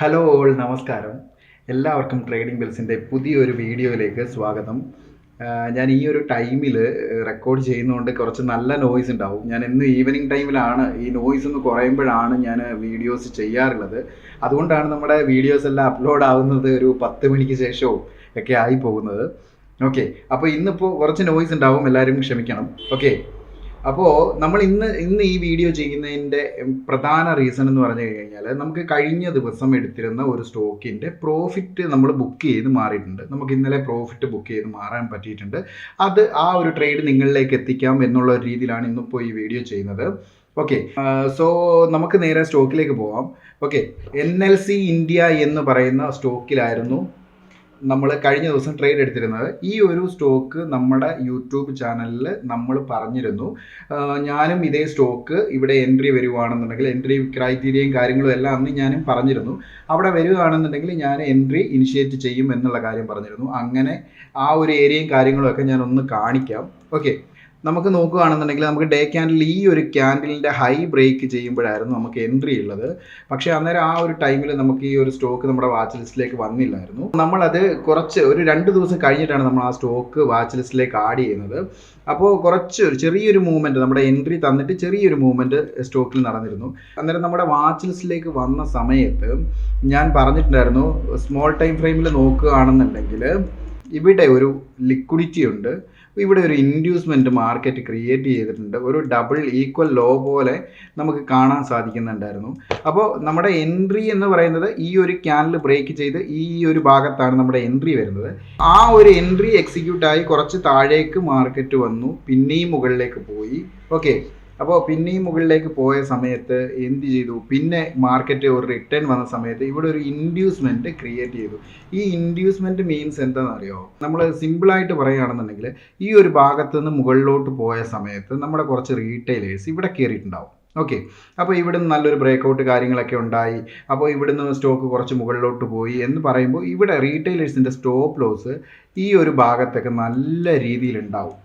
Hello all നമസ്കാരം. എല്ലാവർക്കും trading ബിൽസിന്റെ പുതിയൊരു വീഡിയോയിലേക്ക് സ്വാഗതം. ഞാൻ ഈ ഒരു ടൈമിൽ റെക്കോർഡ് ചെയ്യുന്നതുകൊണ്ട് കുറച്ച് നല്ല നോയ്സ് ഉണ്ടാവും. ഞാൻ ഇന്ന് ഈവനിങ് ടൈമിലാണ് ഈ നോയ്സ് ഒന്ന് കുറയുമ്പോഴാണ് ഞാൻ വീഡിയോസ് ചെയ്യാറുള്ളത്. അതുകൊണ്ടാണ് നമ്മുടെ വീഡിയോസ് എല്ലാം അപ്ലോഡ് ആവുന്നത് ഒരു പത്ത് മണിക്ക് ശേഷവും ഒക്കെ ആയി പോകുന്നത്. ഓക്കെ അപ്പോൾ ഇന്നിപ്പോൾ കുറച്ച് നോയ്സ് ഉണ്ടാവും. എല്ലാവരും ക്ഷമിക്കണം. ഓക്കെ അപ്പോൾ നമ്മൾ ഇന്ന് ഇന്ന് ഈ വീഡിയോ ചെയ്യുന്നതിന്റെ പ്രധാന റീസൺ എന്ന് പറഞ്ഞു കഴിഞ്ഞാൽ നമുക്ക് കഴിഞ്ഞ ദിവസം എടുത്തിരുന്ന ഒരു സ്റ്റോക്കിന്റെ പ്രോഫിറ്റ് നമ്മൾ ബുക്ക് ചെയ്ത് മാറിയിട്ടുണ്ട്. നമുക്ക് ഇന്നലെ പ്രോഫിറ്റ് ബുക്ക് ചെയ്ത് മാറാൻ പറ്റിയിട്ടുണ്ട്. അത് ആ ഒരു ട്രേഡ് നിങ്ങളിലേക്ക് എത്തിക്കാം എന്നുള്ള രീതിയിലാണ് ഇന്നിപ്പോൾ ഈ വീഡിയോ ചെയ്യുന്നത്. ഓക്കെ സോ നമുക്ക് നേരെ സ്റ്റോക്കിലേക്ക് പോവാം. Okay N L C India എന്ന് പറയുന്ന സ്റ്റോക്കിലായിരുന്നു നമ്മൾ കഴിഞ്ഞ ദിവസം ട്രേഡ് എടുത്തിരുന്നത്. ഈ ഒരു സ്റ്റോക്ക് നമ്മുടെ യൂട്യൂബ് ചാനലിൽ നമ്മൾ പറഞ്ഞിരുന്നു. ഞാനും ഇതേ സ്റ്റോക്ക് ഇവിടെ എൻട്രി വരുവാണെന്നുണ്ടെങ്കിൽ എൻട്രി ക്രൈറ്റീരിയയും കാര്യങ്ങളും എല്ലാം അന്ന് ഞാനും പറഞ്ഞിരുന്നു. അവിടെ വരികയാണെന്നുണ്ടെങ്കിൽ ഞാൻ എൻട്രി ഇനിഷ്യേറ്റ് ചെയ്യും എന്നുള്ള കാര്യം പറഞ്ഞിരുന്നു. അങ്ങനെ ആ ഒരു ഏരിയയും കാര്യങ്ങളും ഒക്കെ ഞാൻ ഒന്ന് കാണിക്കാം. ഓക്കെ നമുക്ക് നോക്കുകയാണെന്നുണ്ടെങ്കിൽ നമുക്ക് ഡേ ക്യാൻഡിൽ ഈ ഒരു ക്യാൻഡിലിന്റെ ഹൈ ബ്രേക്ക് ചെയ്യുമ്പോഴായിരുന്നു നമുക്ക് എൻട്രി ഉള്ളത്. പക്ഷേ അന്നേരം ആ ഒരു ടൈമിൽ നമുക്ക് ഈ ഒരു സ്റ്റോക്ക് നമ്മുടെ വാച്ച് ലിസ്റ്റിലേക്ക് വന്നില്ലായിരുന്നു. നമ്മളത് കുറച്ച് ഒരു രണ്ട് ദിവസം കഴിഞ്ഞിട്ടാണ് നമ്മൾ ആ സ്റ്റോക്ക് വാച്ച് ലിസ്റ്റിലേക്ക് ആഡ് ചെയ്യുന്നത്. അപ്പോൾ കുറച്ച് ഒരു ചെറിയൊരു മൂവ്മെന്റ് നമ്മുടെ എൻട്രി തന്നിട്ട് ചെറിയൊരു മൂവ്മെന്റ് സ്റ്റോക്കിൽ നടന്നിരുന്നു. അന്നേരം നമ്മുടെ വാച്ച് ലിസ്റ്റിലേക്ക് വന്ന സമയത്ത് ഞാൻ പറഞ്ഞിട്ടുണ്ടായിരുന്നു സ്മോൾ ടൈം ഫ്രെയിമിൽ നോക്കുകയാണെന്നുണ്ടെങ്കിൽ ഇവിടെ ഒരു ലിക്വിഡിറ്റി ഉണ്ട്. ഇവിടെ ഒരു ഇൻഡ്യൂസ്മെന്റ് മാർക്കറ്റ് ക്രിയേറ്റ് ചെയ്തിട്ടുണ്ട്. ഒരു ഡബിൾ ഈക്വൽ ലോ പോലെ നമുക്ക് കാണാൻ സാധിക്കുന്നുണ്ടായിരുന്നു. അപ്പോൾ നമ്മുടെ എൻട്രി എന്ന് പറയുന്നത് ഈ ഒരു ക്യാനൽ ബ്രേക്ക് ചെയ്ത് ഈ ഒരു ഭാഗത്താണ് നമ്മുടെ എൻട്രി വരുന്നത്. ആ ഒരു എൻട്രി എക്സിക്യൂട്ടായി കുറച്ച് താഴേക്ക് മാർക്കറ്റ് വന്നു. പിന്നെയും മുകളിലേക്ക് പോയി. ഓക്കെ അപ്പോൾ പിന്നെയും മുകളിലേക്ക് പോയ സമയത്ത് എന്ത് ചെയ്തു? പിന്നെ മാർക്കറ്റ് ഒരു റിട്ടേൺ വന്ന സമയത്ത് ഇവിടെ ഒരു ഇൻഡ്യൂസ്മെന്റ് ക്രിയേറ്റ് ചെയ്തു. ഈ ഇൻഡ്യൂസ്മെന്റ് മീൻസ് എന്താണെന്ന് അറിയോ നമ്മൾ സിമ്പിളായിട്ട് പറയുകയാണെന്നുണ്ടെങ്കിൽ ഈ ഒരു ഭാഗത്ത് നിന്ന് മുകളിലോട്ട് പോയ സമയത്ത് നമ്മുടെ കുറച്ച് റീറ്റെയിലേഴ്സ് ഇവിടെ കയറിയിട്ടുണ്ടാവും ഓക്കെ അപ്പോൾ ഇവിടുന്ന് നല്ലൊരു ബ്രേക്കൗട്ട് കാര്യങ്ങളൊക്കെ ഉണ്ടായി. അപ്പോൾ ഇവിടുന്ന് സ്റ്റോക്ക് കുറച്ച് മുകളിലോട്ട് പോയി എന്ന് പറയുമ്പോൾ ഇവിടെ റീറ്റെയിലേഴ്സിന്റെ സ്റ്റോപ്പ് ലോസ് ഈ ഒരു ഭാഗത്തൊക്കെ നല്ല രീതിയിൽ ഉണ്ടാവും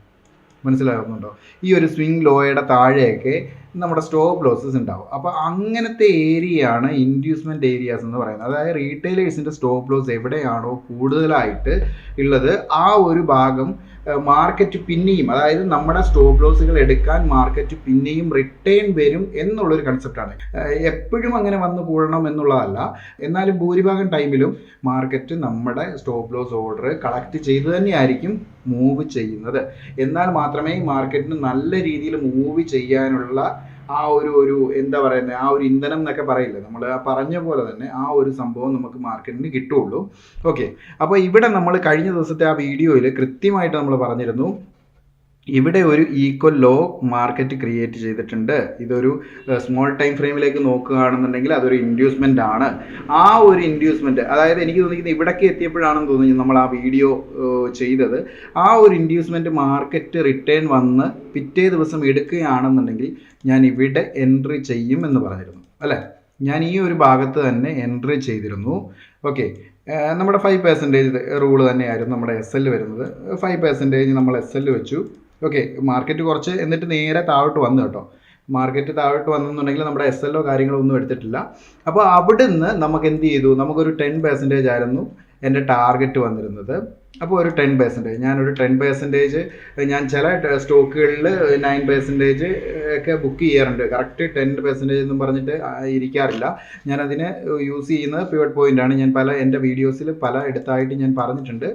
മനസ്സിലാകുന്നുണ്ടോ? ഈ ഒരു സ്വിംഗ് ലോയുടെ താഴെയൊക്കെ നമ്മുടെ സ്റ്റോപ്പ് ലോസസ് ഉണ്ടാവും. അപ്പോൾ അങ്ങനത്തെ ഏരിയയാണ് ഇൻഡ്യൂസ്മെന്റ് ഏരിയാസ് എന്ന് പറയുന്നത്. അതായത് റീറ്റെയിലേഴ്സിന്റെ സ്റ്റോപ്പ് ലോസ് എവിടെയാണോ കൂടുതലായിട്ട് ഉള്ളത്. ആ ഒരു ഭാഗം മാർക്കറ്റ് പിന്നെയും അതായത് നമ്മുടെ സ്റ്റോപ്പ് ലോസുകൾ എടുക്കാൻ മാർക്കറ്റ് പിന്നെയും റിട്ടേൺ വരും എന്നുള്ളൊരു കൺസെപ്റ്റാണ് എപ്പോഴും അങ്ങനെ വന്നു കൂടണം എന്നുള്ളതല്ല. എന്നാലും ഭൂരിഭാഗം ടൈമിലും മാർക്കറ്റ് നമ്മുടെ സ്റ്റോപ്പ് ലോസ് ഓർഡർ കളക്ട് ചെയ്ത് തന്നെയായിരിക്കും മൂവ് ചെയ്യുന്നത്. എന്നാൽ മാത്രമേ മാർക്കറ്റിന് നല്ല രീതിയിൽ മൂവ് ചെയ്യാനുള്ള ആ ഒരു ഒരു എന്താ പറയുന്നത് ആ ഒരു ഇന്ധനം എന്നൊക്കെ പറയില്ലേ? നമ്മൾ പറഞ്ഞ പോലെ തന്നെ ആ ഒരു സംഭവം നമുക്ക് മാർക്കറ്റിന് കിട്ടുള്ളൂ. ഓക്കെ അപ്പോൾ ഇവിടെ നമ്മൾ കഴിഞ്ഞ ദിവസത്തെ ആ വീഡിയോയിൽ കൃത്യമായിട്ട് നമ്മൾ പറഞ്ഞിരുന്നു ഇവിടെ ഒരു ഈക്വൽ ലോ മാർക്കറ്റ് ക്രിയേറ്റ് ചെയ്തിട്ടുണ്ട്. ഇതൊരു സ്മോൾ ടൈം ഫ്രെയിമിലേക്ക് നോക്കുകയാണെന്നുണ്ടെങ്കിൽ അതൊരു ഇൻഡ്യൂസ്മെന്റ് ആണ്. ആ ഒരു ഇൻഡ്യൂസ്മെന്റ് അതായത് എനിക്ക് തോന്നിക്കുന്നത് ഇവിടേക്ക് എത്തിയപ്പോഴാണെന്ന് തോന്നുന്നു നമ്മൾ ആ വീഡിയോ ചെയ്തത്. ആ ഒരു ഇൻഡ്യൂസ്മെന്റ് മാർക്കറ്റ് റിട്ടേൺ വന്ന് പിറ്റേ ദിവസം എടുക്കുകയാണെന്നുണ്ടെങ്കിൽ ഞാൻ ഇവിടെ എൻട്രി ചെയ്യും എന്ന് പറഞ്ഞിരുന്നു. അല്ലേ? ഞാൻ ഈ ഒരു ഭാഗത്ത് തന്നെ എൻട്രി ചെയ്തിരുന്നു. ഓക്കെ നമ്മുടെ ഫൈവ് പെർസെന്റേജ് റൂൾ തന്നെയായിരുന്നു നമ്മുടെ എസ് എൽ വരുന്നത്. ഫൈവ് പെർസെന്റേജ് നമ്മൾ എസ് എൽ വെച്ചു. ഓക്കെ മാർക്കറ്റ് കുറച്ച് എന്നിട്ട് നേരെ താഴോട്ട് വന്നു കേട്ടോ. മാർക്കറ്റ് താഴോട്ട് വന്നെന്നുണ്ടെങ്കിൽ നമ്മുടെ എസ് എൽ കാര്യങ്ങളോ ഒന്നും എടുത്തിട്ടില്ല. അപ്പോൾ അവിടുന്ന് നമുക്ക് എന്ത് ചെയ്തു? നമുക്കൊരു ടെൻ പെർസെന്റേജ് ആയിരുന്നു എന്റെ ടാർഗറ്റ് വന്നിരുന്നത്. അപ്പോൾ ഒരു ടെൻ പെർസെന്റേജ് ഞാനൊരു ടെൻ പെർസെന്റേജ് ഞാൻ ചില സ്റ്റോക്കുകളിൽ നയൻ പെർസെന്റേജ് ഒക്കെ ബുക്ക് ചെയ്യാറുണ്ട്. കറക്റ്റ് ടെൻ പെർസെന്റേജ് എന്നും പറഞ്ഞിട്ട് ഇരിക്കാറില്ല. ഞാനതിന് യൂസ് ചെയ്യുന്നത് പിവറ്റ് പോയിന്റ് ആണ്. ഞാൻ പല എന്റെ വീഡിയോസിൽ പല എടുത്തായിട്ട് ഞാൻ പറഞ്ഞിട്ടുണ്ട്.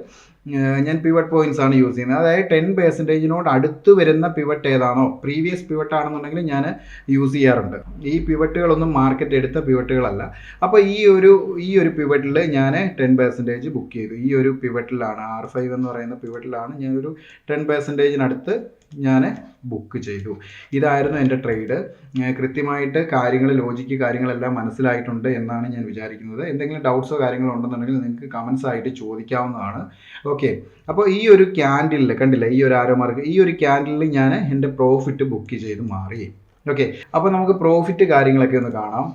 ഞാൻ പിവറ്റ് പോയിന്റ്സ് ആണ് യൂസ് ചെയ്യുന്നത്. അതായത് ടെൻ പെർസെന്റേജിനോട് അടുത്ത് വരുന്ന പിവറ്റ് ഏതാണോ പ്രീവിയസ് പിവറ്റ് ആണെന്നുണ്ടെങ്കിൽ ഞാൻ യൂസ് ചെയ്യാറുണ്ട്. ഈ പിവട്ടുകളൊന്നും മാർക്കറ്റ് എടുത്ത പിവറ്റുകളല്ല അപ്പോൾ ഈ ഒരു ഈ ഒരു പിവറ്റിൽ ഞാൻ ടെൻ പെർസെന്റേജ് ബുക്ക് ചെയ്തു. ഈ ഒരു പിവറ്റിലാണ് ആർ ഫൈവ് എന്ന് പറയുന്ന പിവറ്റിലാണ് ഞാനൊരു ടെൻ പെർസെന്റേജിനടുത്ത് ഞാൻ ബുക്ക് ചെയ്തു. ഇതായിരുന്നു എന്റെ ട്രേഡ് കൃത്യമായിട്ട് കാര്യങ്ങൾ ലോജിക്ക് കാര്യങ്ങളെല്ലാം മനസ്സിലായിട്ടുണ്ട് എന്നാണ് ഞാൻ വിചാരിക്കുന്നത്. എന്തെങ്കിലും ഡൗട്ട്സോ കാര്യങ്ങളോ ഉണ്ടെന്നുണ്ടെങ്കിൽ നിങ്ങൾക്ക് കമൻസ് ആയിട്ട് ചോദിക്കാവുന്നതാണ്. ഓക്കെ അപ്പോൾ ഈ ഒരു ക്യാൻഡിലിൽ കണ്ടില്ല? ഈ ഒരു ആരോ മാർക്ക് ഈ ഒരു ക്യാൻഡിലിൽ ഞാൻ എന്റെ പ്രോഫിറ്റ് ബുക്ക് ചെയ്ത് മാറി. ഓക്കെ അപ്പോൾ നമുക്ക് പ്രോഫിറ്റ് കാര്യങ്ങളൊക്കെ ഒന്ന് കാണാം.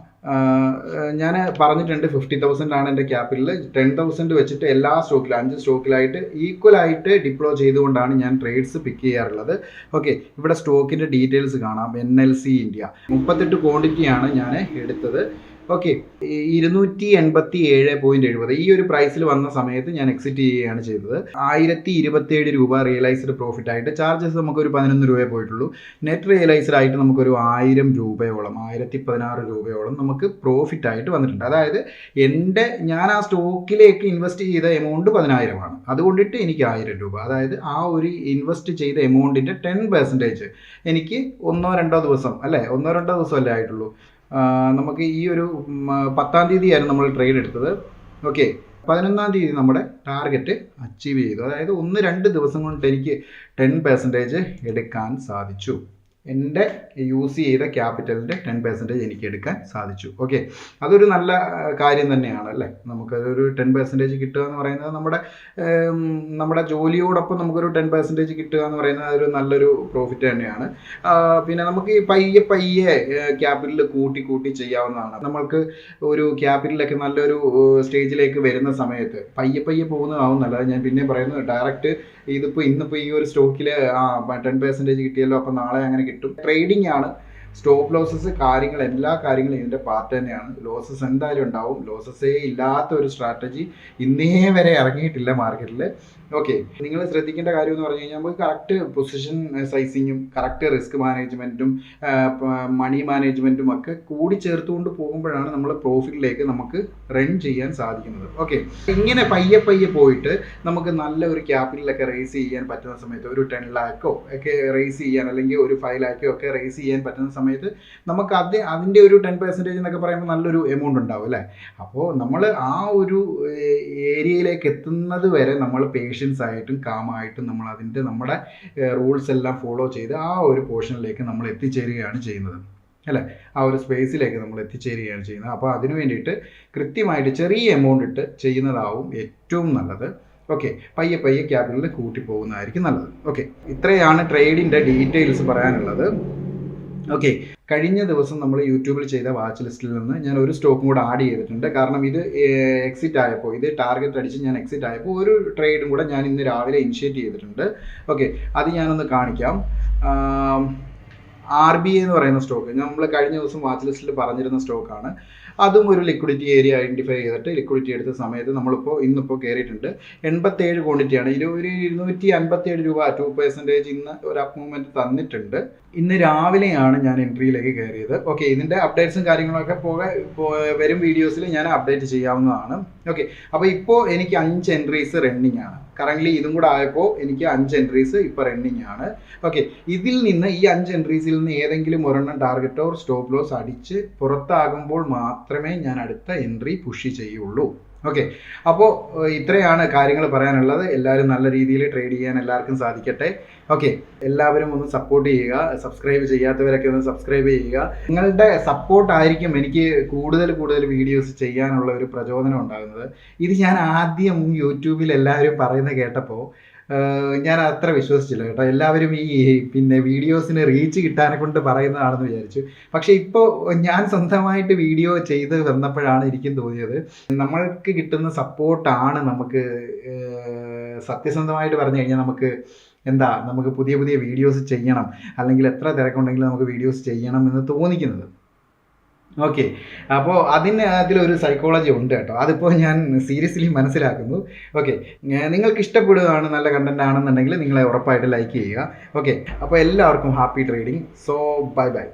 ഞാൻ പറഞ്ഞിട്ടുണ്ട് ഫിഫ്റ്റി തൗസൻഡ് ആണ് എന്റെ ക്യാപിറ്റൽ ടെൻ തൗസൻഡ് വെച്ചിട്ട് എല്ലാ സ്റ്റോക്കിലും അഞ്ച് സ്റ്റോക്കിലായിട്ട് ഈക്വലായിട്ട് ഡിപ്ലോ ചെയ്തുകൊണ്ടാണ് ഞാൻ ട്രേഡ്സ് പിക്ക് ചെയ്യാറുള്ളത്. ഓക്കെ ഇവിടെ സ്റ്റോക്കിന്റെ ഡീറ്റെയിൽസ് കാണാം. എൻ എൽ സി ഇന്ത്യ മുപ്പത്തെട്ട് ക്വാണ്ടിറ്റിയാണ് ഞാൻ എടുത്തത്. ഓക്കെ ഇരുന്നൂറ്റി എൺപത്തി ഏഴ് പോയിന്റ് എഴുപത്. ഈ ഒരു പ്രൈസിൽ വന്ന സമയത്ത് ഞാൻ എക്സിറ്റ് ചെയ്യുകയാണ് ചെയ്തത്. ആയിരത്തി ഇരുപത്തേഴ് രൂപ റിയലൈസ്ഡ് പ്രോഫിറ്റ് ആയിട്ട് ചാർജസ് നമുക്ക് ഒരു പതിനൊന്ന് രൂപയെ പോയിട്ടുള്ളൂ. നെറ്റ് റിയലൈസ്ഡ് ആയിട്ട് നമുക്കൊരു ആയിരം രൂപയോളം ആയിരത്തി പതിനാറ് രൂപയോളം നമുക്ക് പ്രോഫിറ്റ് ആയിട്ട് വന്നിട്ടുണ്ട്. അതായത് എന്റെ ഞാൻ ആ സ്റ്റോക്കിലേക്ക് ഇൻവെസ്റ്റ് ചെയ്ത എമൗണ്ട് പതിനായിരമാണ്. അതുകൊണ്ടിട്ട് എനിക്ക് ആയിരം രൂപ. അതായത് ആ ഒരു ഇൻവെസ്റ്റ് ചെയ്ത എമൗണ്ടിന്റെ ടെൻ പെർസെന്റേജ് എനിക്ക് ഒന്നോ രണ്ടോ ദിവസം അല്ലേ? ഒന്നോ രണ്ടോ ദിവസം അല്ലേ ആയിട്ടുള്ളൂ. നമുക്ക് ഈ ഒരു പത്താം തീയതിയായിരുന്നു നമ്മൾ ട്രേഡ് എടുത്തത്. ഓക്കെ പതിനൊന്നാം തീയതി നമ്മുടെ ടാർഗറ്റ് അച്ചീവ് ചെയ്തു. അതായത് ഒന്ന് രണ്ട് ദിവസം കൊണ്ട് എനിക്ക് ടെൻ പെർസെന്റേജ് എടുക്കാൻ സാധിച്ചു. എന്റെ യൂസ് ചെയ്ത ക്യാപിറ്റലിന്റെ ടെൻ പെർസെന്റേജ് എനിക്ക് എടുക്കാൻ സാധിച്ചു. ഓക്കെ അതൊരു നല്ല കാര്യം തന്നെയാണ് അല്ലേ? നമുക്കതൊരു ടെൻ പെർസെന്റേജ് കിട്ടുക എന്ന് പറയുന്നത് നമ്മുടെ നമ്മുടെ ജോലിയോടൊപ്പം നമുക്കൊരു ടെൻ പെർസെന്റേജ് കിട്ടുക എന്ന് പറയുന്നത് അതൊരു നല്ലൊരു പ്രോഫിറ്റ് തന്നെയാണ്. പിന്നെ നമുക്ക് ഈ പയ്യെ പയ്യെ ക്യാപിറ്റൽ കൂട്ടി കൂട്ടി ചെയ്യാവുന്നതാണ്. നമ്മൾക്ക് ഒരു ക്യാപിറ്റലൊക്കെ നല്ലൊരു സ്റ്റേജിലേക്ക് വരുന്ന സമയത്ത് പയ്യെ പയ്യെ പോകുന്നതാവുന്നല്ല. ഞാൻ പിന്നെ പറയുന്നത് ഡയറക്റ്റ് ഇതിപ്പോൾ ഇന്നിപ്പോൾ ഈ ഒരു സ്റ്റോക്കിൽ ടെൻ പെർസെന്റേജ് കിട്ടിയല്ലോ അപ്പോൾ നാളെ അങ്ങനെ കിട്ടും. ട്രേഡിംഗ് ആണ്. സ്റ്റോപ്പ് ലോസസ് കാര്യങ്ങൾ എല്ലാ കാര്യങ്ങളും ഇതിന്റെ പാർട്ട് തന്നെയാണ്. ലോസസ് എന്തായാലും ഉണ്ടാവും. ലോസസേ ഇല്ലാത്ത ഒരു സ്ട്രാറ്റജി ഇന്നേ വരെ ഇറങ്ങിയിട്ടില്ല മാർക്കറ്റിൽ ഓക്കെ നിങ്ങൾ ശ്രദ്ധിക്കേണ്ട കാര്യം എന്ന് പറഞ്ഞു കഴിഞ്ഞാൽ നമുക്ക് കറക്റ്റ് പൊസിഷൻ സൈസിങ്ങും കറക്റ്റ് റിസ്ക് മാനേജ്മെന്റും മണി മാനേജ്മെന്റും ഒക്കെ കൂടി ചേർത്തുകൊണ്ട് പോകുമ്പോഴാണ് നമ്മൾ പ്രോഫിറ്റിലേക്ക് നമുക്ക് റൺ ചെയ്യാൻ സാധിക്കുന്നത്. ഓക്കെ ഇങ്ങനെ പയ്യെ പയ്യെ പോയിട്ട് നമുക്ക് നല്ല ഒരു ക്യാപിറ്റലൊക്കെ റേസ് ചെയ്യാൻ പറ്റുന്ന സമയത്ത് ഒരു ടെൻ ലാക്കോ ഒക്കെ റേസ് ചെയ്യാൻ അല്ലെങ്കിൽ ഒരു ഫൈവ് ലാക്കോ ഒക്കെ റേസ് ചെയ്യാൻ പറ്റുന്ന സമയത്ത് നമുക്ക് അത് അതിന്റെ ഒരു ടെൻ പെർസെന്റേജ് എന്നൊക്കെ പറയുമ്പോൾ നല്ലൊരു എമൗണ്ട് ഉണ്ടാവും അല്ലേ? അപ്പോൾ നമ്മൾ ആ ഒരു ഏരിയയിലേക്ക് എത്തുന്നത് വരെ നമ്മൾ പേഷ്യൻസ് ആയിട്ടും കാമായിട്ടും നമ്മൾ അതിന്റെ നമ്മുടെ റൂൾസ് എല്ലാം ഫോളോ ചെയ്ത് ആ ഒരു പോർഷനിലേക്ക് നമ്മൾ എത്തിച്ചേരുകയാണ് ചെയ്യുന്നത്. അല്ലേ? ആ ഒരു സ്പേസിലേക്ക് നമ്മൾ എത്തിച്ചേരുകയാണ് ചെയ്യുന്നത്. അപ്പോൾ അതിനു വേണ്ടിയിട്ട് കൃത്യമായിട്ട് ചെറിയ എമൗണ്ട് ഇട്ട് ചെയ്യുന്നതാവും ഏറ്റവും നല്ലത്. ഓക്കെ. പയ്യെ പയ്യെ ക്യാപിറ്റലിൽ കൂട്ടി പോകുന്നതായിരിക്കും നല്ലത്. ഓക്കെ. ഇത്രയാണ് ട്രേഡിന്റെ ഡീറ്റെയിൽസ് പറയാനുള്ളത്. ഓക്കെ. കഴിഞ്ഞ ദിവസം നമ്മൾ യൂട്യൂബിൽ ചെയ്ത വാച്ച് ലിസ്റ്റിൽ നിന്ന് ഞാൻ ഒരു സ്റ്റോക്കും കൂടെ ആഡ് ചെയ്തിട്ടുണ്ട്. കാരണം ഇത് എക്സിറ്റ് ആയപ്പോൾ ഇത് ടാർഗറ്റ് അടിച്ച് ഞാൻ എക്സിറ്റ് ആയപ്പോൾ ഒരു ട്രേഡും കൂടെ ഞാൻ ഇന്ന് രാവിലെ ഇനിഷ്യേറ്റ് ചെയ്തിട്ടുണ്ട്. ഓക്കെ അത് ഞാനൊന്ന് കാണിക്കാം. ആർ ബി എന്ന് പറയുന്ന സ്റ്റോക്ക് നമ്മൾ കഴിഞ്ഞ ദിവസം വാച്ച് ലിസ്റ്റിൽ പറഞ്ഞിരുന്ന സ്റ്റോക്കാണ് അതും ഒരു ലിക്വിഡിറ്റി ഏരിയ ഐഡന്റിഫൈ ചെയ്തിട്ട് ലിക്വിഡിറ്റി എടുത്ത സമയത്ത് നമ്മളിപ്പോൾ ഇന്നിപ്പോൾ കയറിയിട്ടുണ്ട് എൺപത്തേഴ് ക്വാണ്ടിറ്റിയാണ് ഇത് ഒരു ഇരുന്നൂറ്റി അൻപത്തേഴ് രൂപ ടു പെർസെന്റേജ് ഇന്ന് ഒരു അപ്പ് മൂവ്മെന്റ് തന്നിട്ടുണ്ട്. ഇന്ന് രാവിലെയാണ് ഞാൻ എൻട്രിയിലേക്ക് കയറിയത് ഓക്കെ ഇതിന്റെ അപ്ഡേറ്റ്സും കാര്യങ്ങളൊക്കെ പോകെ വരും വീഡിയോസിൽ ഞാൻ അപ്ഡേറ്റ് ചെയ്യാവുന്നതാണ്. ഓക്കെ അപ്പോൾ ഇപ്പോൾ എനിക്ക് അഞ്ച് എൻട്രീസ് റണ്ണിങ് ആണ്. കറന്റ്ലി ഇതും കൂടെ ആയപ്പോൾ എനിക്ക് അഞ്ച് എൻട്രീസ് ഇപ്പോൾ റണ്ണിങ് ആണ്. ഓക്കെ ഇതിൽ നിന്ന് ഈ അഞ്ച് എൻട്രീസിൽ നിന്ന് ഏതെങ്കിലും ഒരെണ്ണം ടാർഗറ്റ് ഓർ സ്റ്റോപ്പ് ലോസ് അടിച്ച് പുറത്താകുമ്പോൾ മാത്രമേ ഞാൻ അടുത്ത എൻട്രി പുഷ് ചെയ്യുള്ളൂ. ഓക്കെ അപ്പോൾ ഇത്രയാണ് കാര്യങ്ങൾ പറയാനുള്ളത്. എല്ലാവരും നല്ല രീതിയിൽ ട്രേഡ് ചെയ്യാൻ എല്ലാവർക്കും സാധിക്കട്ടെ. ഓക്കെ എല്ലാവരും ഒന്ന് സപ്പോർട്ട് ചെയ്യുക. സബ്സ്ക്രൈബ് ചെയ്യാത്തവരൊക്കെ ഒന്ന് സബ്സ്ക്രൈബ് ചെയ്യുക. നിങ്ങളുടെ സപ്പോർട്ട് ആയിരിക്കും എനിക്ക് കൂടുതൽ കൂടുതൽ വീഡിയോസ് ചെയ്യാനുള്ള ഒരു പ്രചോദനം ഉണ്ടാകുന്നത്. ഇത് ഞാൻ ആദ്യം യൂട്യൂബിൽ എല്ലാവരും പറയുന്നത് കേട്ടപ്പോൾ ഞാൻ അത്ര വിശ്വസിച്ചില്ല കേട്ടോ. എല്ലാവരും ഈ പിന്നെ വീഡിയോസിന് റീച്ച് കിട്ടാനെ കൊണ്ട് പറയുന്നതാണെന്ന് വിചാരിച്ചു. പക്ഷേ ഇപ്പോൾ ഞാൻ സ്വന്തമായിട്ട് വീഡിയോ ചെയ്ത് വന്നപ്പോഴാണ് എനിക്കും തോന്നിയത്. നമ്മൾക്ക് കിട്ടുന്ന സപ്പോർട്ടാണ് നമുക്ക് സത്യസന്ധമായിട്ട് പറഞ്ഞു കഴിഞ്ഞാൽ നമുക്ക് എന്താ നമുക്ക് പുതിയ പുതിയ വീഡിയോസ് ചെയ്യണം. അല്ലെങ്കിൽ എത്ര തിരക്കുണ്ടെങ്കിലും നമുക്ക് വീഡിയോസ് ചെയ്യണം എന്ന് തോന്നിക്കുന്നത്. ഓക്കെ അപ്പോൾ അതിന് അതിലൊരു സൈക്കോളജി ഉണ്ട് കേട്ടോ. അതിപ്പോൾ ഞാൻ സീരിയസ്ലി മനസ്സിലാക്കുന്നു. ഓക്കെ നിങ്ങൾക്ക് ഇഷ്ടപ്പെടുകയാണ് നല്ല കണ്ടന്റ് ആണെന്നുണ്ടെങ്കിൽ നിങ്ങളെ ഉറപ്പായിട്ട് ലൈക്ക് ചെയ്യുക. ഓക്കെ അപ്പോൾ എല്ലാവർക്കും happy trading so bye bye